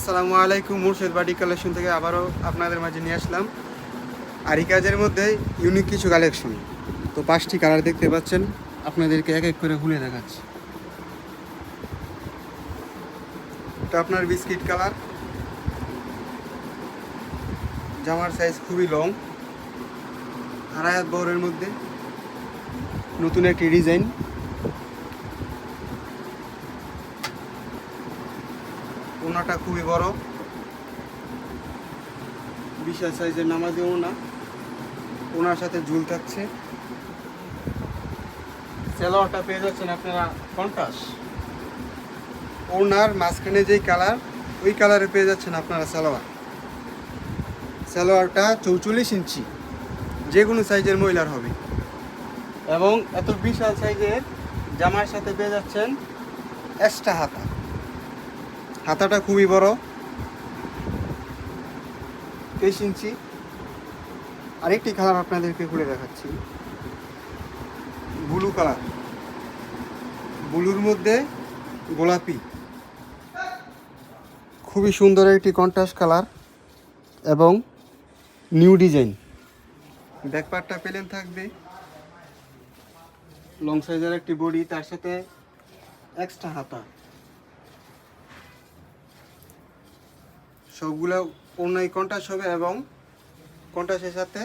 আসসালামু আলাইকুম, মুর্শেদ বাড়ি কালেকশন থেকে আবারও আপনাদের মাঝে নিয়ে আসলাম। আর কাজের মধ্যে ইউনিক কিছু কালেকশন। তো পাঁচটি কালার দেখতে পাচ্ছেন, আপনাদেরকে এক এক করে খুলে দেখাচ্ছি। এটা আপনার বিস্কিট কালার। জামার সাইজ খুবই লং আড়াই হাত বহরের মধ্যে নতুন একটি ডিজাইন ওনাটা খুবই বড়। বিশাল সাইজের নামাজি ওনা ওনার সাথে ঝুল থাকছে। সেলোয়ারটা পেয়ে যাচ্ছেন আপনারা কন্টাস ওনার মাঝখানে যেই কালার, ওই কালারে পেয়ে যাচ্ছেন আপনারা সালোয়ার। সালোয়ারটা চৌচল্লিশ ইঞ্চি। যে কোনো সাইজের মহিলার হবে। এবং এত বিশাল সাইজের জামার সাথে পেয়ে যাচ্ছেন এক্সট্রা হাতা। হাতাটা খুবই বড়। তেইশ ইঞ্চি। আরেকটি কালার আপনাদেরকে খুলে দেখাচ্ছি। ব্লু কালার ব্লুর মধ্যে গোলাপি। খুবই সুন্দর একটি কন্ট্রাস্ট কালার এবং নিউ ডিজাইন ব্যাকপার্টটা পেলেন থাকবে। লং সাইজের একটি বডি তার সাথে এক্সট্রা হাতা। সবগুলো অন্যায় কন্টাস হবে এবং কন্টাসের সাথে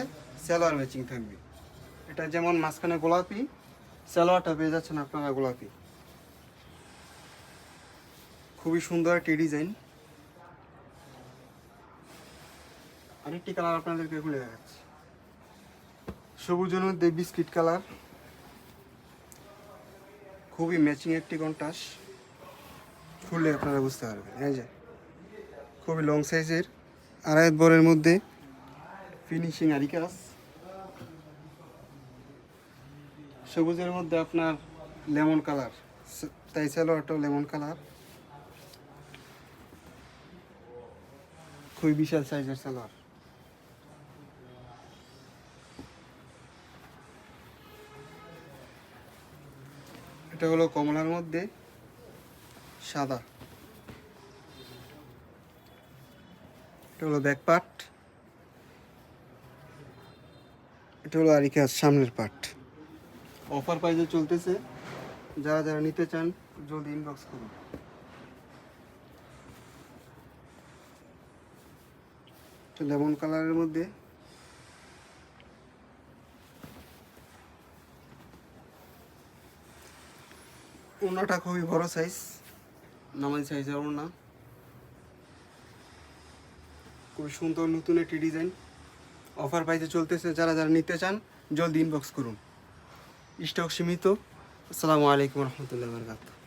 সালোয়ার ম্যাচিং থাকবে। এটা যেমন মাঝখানে গোলাপি, সালোয়ারটা পেয়ে যাচ্ছেন আপনারা গোলাপি। খুবই সুন্দর একটি ডিজাইন আরেকটি কালার আপনাদেরকে খুলে দেখাচ্ছি। সবুজের মধ্যে বিস্কিট কালার খুবই ম্যাচিং একটি কন্টাস খুললে আপনারা বুঝতে পারবেন। এই যে খুবই লং সাইজের আড়াই বরের মধ্যে ফিনিশিং আরি কাজ সবুজের মধ্যে আপনার লেমন কালার তাই সালোয়ারটাও লেমন কালার খুবই বিশাল সাইজের সালোয়ার। এটা হলো কমলার মধ্যে সাদা। এটা হলো ব্যাক পার্ট এটা হলো আরিকার সামনের পার্ট। অফার প্রাইজে চলতেছে। যারা যারা নিতে চান, জলদি ইনবক্স করুন। লেমন কালারের মধ্যে। ওনাটা খুবই বড় সাইজ নামাজ সাইজের ওনা খুবই সুন্দর নতুন একটি ডিজাইন অফার পাইতে চলতেছে। যারা যারা নিতে চান, জলদি ইনবক্স করুন। স্টক সীমিত। আসসালামু আলাইকুম রহমতুল্লাহ বরকাত